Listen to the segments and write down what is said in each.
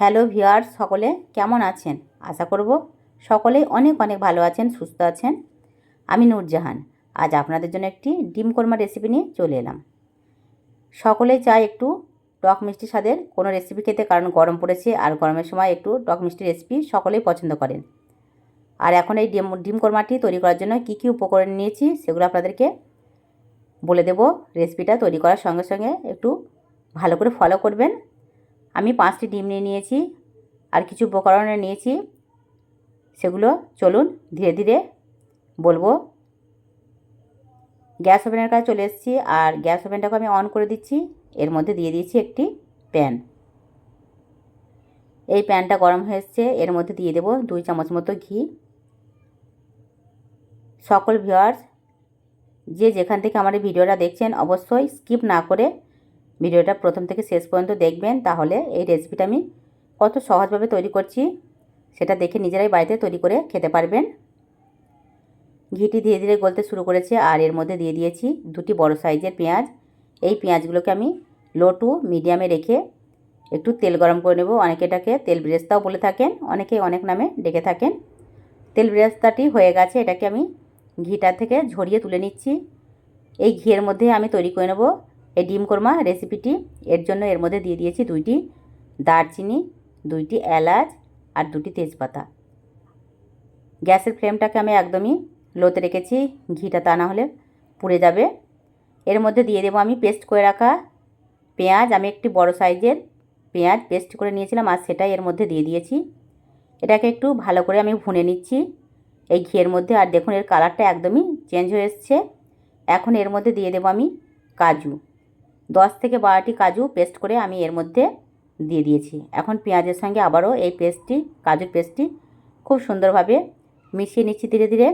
Hello viewers, সকলে কেমন আছেন? আশা করব সকলেই অনেক অনেক ভালো আছেন, সুস্থ আছেন। আমি নূরজাহান, আজ আপনাদের জন্য একটি ডিম কোরমা রেসিপি নিয়ে চলে এলাম। সকলে চায় একটু টক মিষ্টি স্বাদের, কোনো রেসিপি খেতে কারণ গরম পড়েছে আর গরমের সময় একটু টক মিষ্টি রেসিপি সকলেই পছন্দ করেন। আর এখন এই ডিম ডিম কোরমাটি তৈরি করার জন্য কী কী উপকরণ নিয়েছি সেগুলো আপনাদেরকে বলে দেব। রেসিপিটা তৈরি করার সঙ্গে সঙ্গে একটু ভালো করে ফলো করবেন। আমি পাঁচটি ডিম নিয়ে নিয়েছি আর কিছু উপকরণ নিয়েছি। সেগুলো চলুন ধীরে ধীরে বলব। গ্যাস ওভেনের কাছে চলে এসেছি আর গ্যাস ওভেনটাকে আমি অন করে দিচ্ছি। এর মধ্যে দিয়ে দিয়েছি একটি প্যান। এই প্যানটা গরম হয়ে এসছে। এর মধ্যে দিয়ে দেব দুই চামচ মতো ঘি। সকল ভিউয়ার্স, যে যেখান থেকে আমার ভিডিওটা দেখছেন, অবশ্যই স্কিপ না করে ভিডিওটা প্রথম থেকে শেষ পর্যন্ত দেখবেন, তাহলে এই রেসিপিটা আমি কত সহজভাবে তৈরি করছি সেটা দেখে নিজেরাই বাড়িতে তৈরি করে খেতে পারবেন। ঘিটি ধীরে ধীরে গলতে শুরু করেছে আর এর মধ্যে দিয়ে দিয়েছি দুটি বড় সাইজের পেঁয়াজ। এই পেঁয়াজগুলোকে আমি লো টু মিডিয়ামে রেখে একটু তেল গরম করে নেব। অনেকে এটাকে তেল ব্রেস্তাও বলে থাকেন, অনেকে অনেক নামে ডেকে থাকেন। তেল ব্রেস্তাটি হয়ে গেছে, এটাকে আমি ঘিটা থেকে ঝরিয়ে তুলে নিচ্ছি। এই ঘিয়ের মধ্যে আমি তৈরি করে নেব এই ডিম কোরমা রেসিপিটি এর জন্য এর মধ্যে দিয়ে দিয়েছি দুইটি দারচিনি, দুইটি এলাচ আর দুটি তেজপাতা। গ্যাসের ফ্লেমটাকে আমি একদমই লোতে রেখেছি, ঘিটা তা না হলে পুড়ে যাবে। এর মধ্যে দিয়ে দেবো আমি পেস্ট করে রাখা পেঁয়াজ। আমি একটি বড় সাইজের পেঁয়াজ পেস্ট করে নিয়েছিলাম আর সেটাই এর মধ্যে দিয়ে দিয়েছি। এটাকে একটু ভালো করে আমি ভুনে নিচ্ছি এই ঘিয়ের মধ্যে। আর দেখুন এর কালারটা একদমই চেঞ্জ হয়ে এসছে। এখন এর মধ্যে দিয়ে দেবো আমি কাজু। দশ থেকে বারোটি কাজু পেস্ট করে আমি এর মধ্যে দিয়ে দিয়েছি। এখন পেঁয়াজের সঙ্গে আবারও এই পেস্টটি কাজুর পেস্টটি খুব সুন্দরভাবে মিশিয়ে নিচ্ছি ধীরে ধীরে।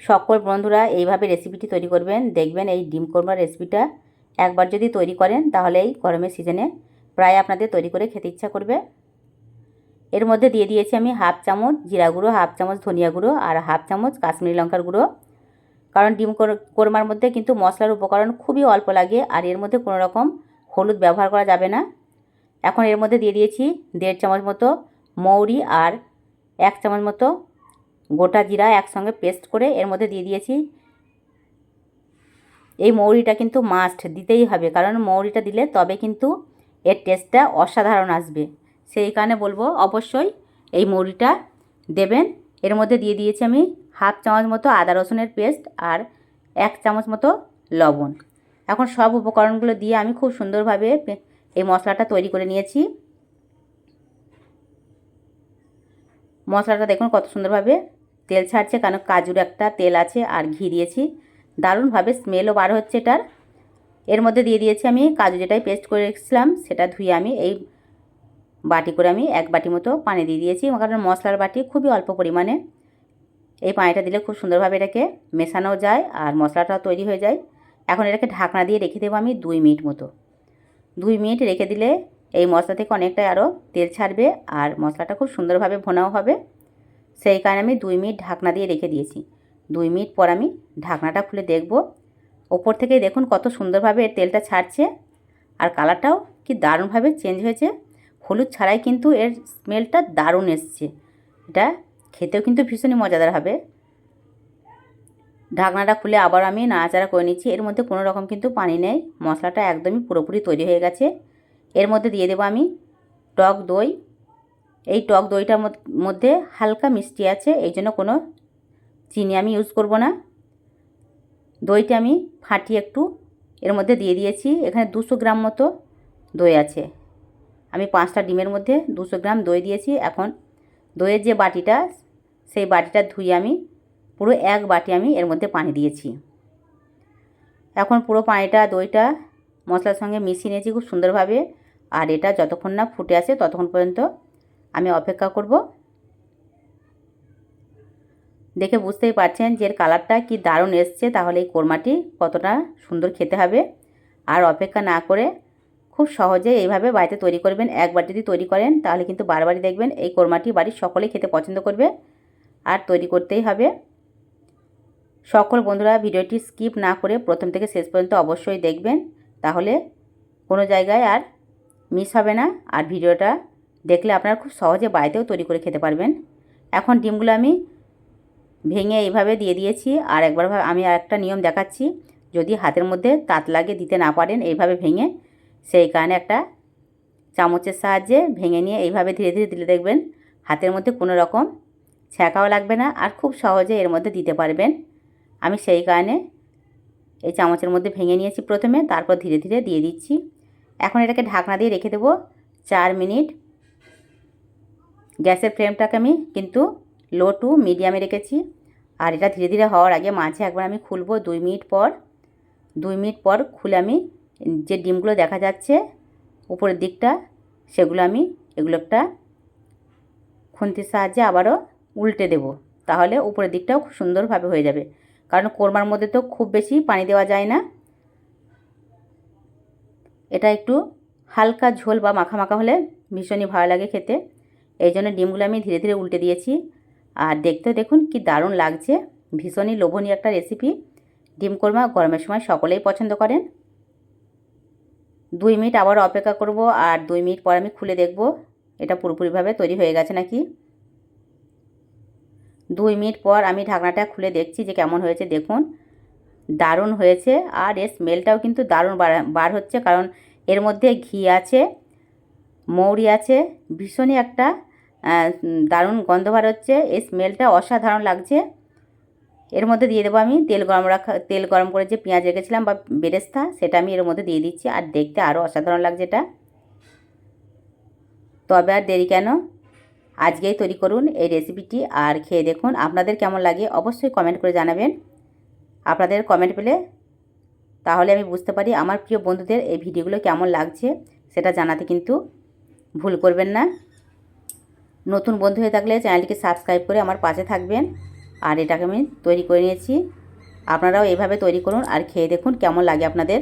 সকল বন্ধুরা এইভাবে রেসিপিটি তৈরি করবেন। দেখবেন এই ডিম কোরমার রেসিপিটা একবার যদি তৈরি করেন তাহলে এই গরমের সিজনে প্রায় আপনাদের তৈরি করে খেতে ইচ্ছা করবে। এর মধ্যে দিয়ে দিয়েছি আমি হাফ চামচ জিরা গুঁড়ো, হাফ চামচ ধনিয়া গুঁড়ো আর হাফ চামচ কাশ্মীরি লঙ্কার গুঁড়ো। কারণ ডিম কোরমার মধ্যে কিন্তু মশলার উপকরণ খুবই অল্প লাগে আর এর মধ্যে কোনো রকম হলুদ ব্যবহার করা যাবে না। এখন এর মধ্যে দিয়ে দিয়েছি দেড় চামচ মতো মৌরি আর এক চামচ মতো গোটা জিরা একসঙ্গে পেস্ট করে এর মধ্যে দিয়ে দিয়েছি। এই মৌরিটা কিন্তু মাস্ট দিতেই হবে কারণ মৌরিটা দিলে তবে কিন্তু এর টেস্টটা অসাধারণ আসবে। সেই কারণে বলব অবশ্যই এই মৌরিটা দেবেন। এর মধ্যে দিয়ে দিয়েছি আমি হাফ চামচ মতো আদা রসুনের পেস্ট আর এক চামচ মতো লবণ। এখন সব উপকরণগুলো দিয়ে আমি খুব সুন্দরভাবে এই মশলাটা তৈরি করে নিয়েছি। মশলাটা দেখুন কত সুন্দরভাবে তেল ছাড়ছে, কারণ কাজুর একটা তেল আছে আর ঘি দিয়েছি। দারুণভাবে স্মেলও বার হচ্ছে এটার। এর মধ্যে দিয়ে দিয়েছি আমি কাজু যেটাই পেস্ট করে রেখেছিলাম, সেটা ধুয়ে আমি এই বাটি করে আমি এক বাটি মতো পানি দিয়ে দিয়েছি। কারণ মশলার বাটি খুবই অল্প পরিমাণে। এই পানিটা দিলে খুব সুন্দরভাবে এটাকে মেশানো যায় আর মশলাটাও তৈরি হয়ে যায়। এখন এটাকে ঢাকনা দিয়ে রেখে দেবো আমি দুই মিনিট মতো। দুই মিনিট রেখে দিলে এই মশলা থেকে অনেকটাই আরও তেল ছাড়বে আর মশলাটা খুব সুন্দরভাবে ভোনাও হবে। সেই কারণে আমি দুই মিনিট ঢাকনা দিয়ে রেখে দিয়েছি। দুই মিনিট পর আমি ঢাকনাটা খুলে দেখব। ওপর থেকে দেখুন কত সুন্দরভাবে তেলটা ছাড়ছে আর কালারটাও কি দারুণভাবে চেঞ্জ হয়েছে। হলুদ ছাড়াই কিন্তু এর স্মেলটা দারুণ এসছে। এটা খেতেও কিন্তু ভীষণই মজাদার হবে। ঢাকনাটা খুলে আবার আমি নাড়াচাড়া করে নিচ্ছি। এর মধ্যে কোনো রকম কিন্তু পানি নেই। মশলাটা একদমই পুরোপুরি তৈরি হয়ে গেছে। এর মধ্যে দিয়ে দেবো আমি টক দই। এই টক দইটার মধ্যে হালকা মিষ্টি আছে, এই জন্য কোনো চিনি আমি ইউজ করব না। দইটা আমি ফাটিয়ে একটু এর মধ্যে দিয়ে দিয়েছি। এখানে দুশো গ্রাম মতো দই আছে। আমি পাঁচটা ডিমের মধ্যে দুশো গ্রাম দই দিয়েছি। এখন দইয়ের যে বাটিটা সেই বাটিটা ধুয়ে আমি পুরো এক বাটি আমি এর মধ্যে পানি দিয়েছি। এখন পুরো পানিটা, দইটা মশলার সঙ্গে মিশিয়ে নিয়েছি খুব সুন্দরভাবে। আর এটা যতক্ষণ না ফুটে আসে ততক্ষণ পর্যন্ত আমি অপেক্ষা করব। দেখে বুঝতেই পারছেন যে এর কালারটা কি দারুণ এসছে, তাহলে এই কোরমাটি কতটা সুন্দর খেতে হবে। আর অপেক্ষা না করে খুব সহজে এইভাবে বাড়িতে তৈরি করবেন একবার যদি তৈরি করেন, তাহলে কিন্তু বারবারই দেখবেন এই কোরমাটি বাড়ির সকলেই খেতে পছন্দ করবে। আর তৈরি করতেই হবে। সকল বন্ধুরা ভিডিওটি স্কিপ না করে প্রথম থেকে শেষ পর্যন্ত অবশ্যই দেখবেন। তাহলে কোনো জায়গায় আর মিস হবে না। আর ভিডিওটা দেখলে আপনারা খুব সহজে বাড়িতেও তৈরি করে খেতে পারবেন। এখন ডিমগুলো আমি ভেঙে এইভাবে দিয়ে দিয়েছি। আর একবার আমি আর একটা নিয়ম দেখাচ্ছি। যদি হাতের মধ্যে তাত লাগে দিতে না পারেন এইভাবে ভেঙে, সেই কারণে একটা চামচের সাহায্যে ভেঙে নিয়ে এইভাবে ধীরে ধীরে দিলে দেখবেন হাতের মধ্যে কোনো রকম ছ্যাঁকাও লাগবে না আর খুব সহজে এর মধ্যে দিতে পারবেন। আমি সেই কারণে এই চামচের মধ্যে ভেঙে নিয়েছি প্রথমে, তারপর ধীরে ধীরে দিয়ে দিচ্ছি। এখন এটাকে ঢাকনা দিয়ে রেখে দেবো চার মিনিট। গ্যাসের ফ্লেমটাকে আমি কিন্তু লো টু মিডিয়ামে রেখেছি। আর এটা ধীরে ধীরে হওয়ার আগে মাঝে একবার আমি খুলবো দুই মিনিট পর। দুই মিনিট পর খুলে আমি যে ডিমগুলো দেখা যাচ্ছে উপরের দিকটা, সেগুলো আমি এগুলো একটা খুন্তির সাহায্যে আবারও উল্টে দেব। তাহলে উপরের দিকটাও খুব সুন্দরভাবে হয়ে যাবে। কারণ কোরমার মধ্যে তো খুব বেশি পানি দেওয়া যায় না। এটা একটু হালকা ঝোল বা মাখা মাখা হলে ভীষণই ভালো লাগে খেতে। এই জন্য ডিমগুলো আমি ধীরে ধীরে উল্টে দিয়েছি। আর দেখতে দেখুন কি দারুণ লাগছে। ভীষণই লোভনীয় একটা রেসিপি ডিম কোরমা গরমের সময় সকলেই পছন্দ করেন। দুই মিনিট আবার অপেক্ষা করব আর দুই মিনিট পর আমি খুলে দেখব। এটা পুরোপুরিভাবে তৈরি হয়ে গেছে নাকি? দুই মিনিট পর আমি ঢাকনাটা খুলে দেখছি যে কেমন হয়েছে, দেখুন। দারুণ হয়েছে আর এর স্মেলটাও কিন্তু দারুণ বার হচ্ছে কারণ এর মধ্যে ঘি আছে, মৌরি আছে, ভীষণই একটা দারুণ গন্ধ বার হচ্ছে। এই স্মেলটা অসাধারণ লাগছে। এর মধ্যে দিয়ে দেবো আমি তেল গরম রাখা, তেল গরম করে যে পেঁয়াজ রেখেছিলাম বা বেরেস্তা, সেটা আমি এর মধ্যে দিয়ে দিচ্ছি। আর দেখতে আরও অসাধারণ লাগছে এটা। তবে আর দেরি কেন? আজকেই তৈরি করুন এই রেসিপিটি আর খেয়ে দেখুন আপনাদের কেমন লাগে, অবশ্যই কমেন্ট করে জানাবেন। আপনাদের কমেন্ট পেলে তাহলে আমি বুঝতে পারি আমার প্রিয় বন্ধুদের এই ভিডিওগুলো কেমন লাগছে, সেটা জানাতে কিন্তু ভুল করবেন না। নতুন বন্ধু হয়ে থাকলে চ্যানেলটিকে সাবস্ক্রাইব করে আমার পাশে থাকবেন। আর এটাকে আমি তৈরি করে নিয়েছি। আপনারাও এইভাবে তৈরি করুন আর খেয়ে দেখুন কেমন লাগে আপনাদের।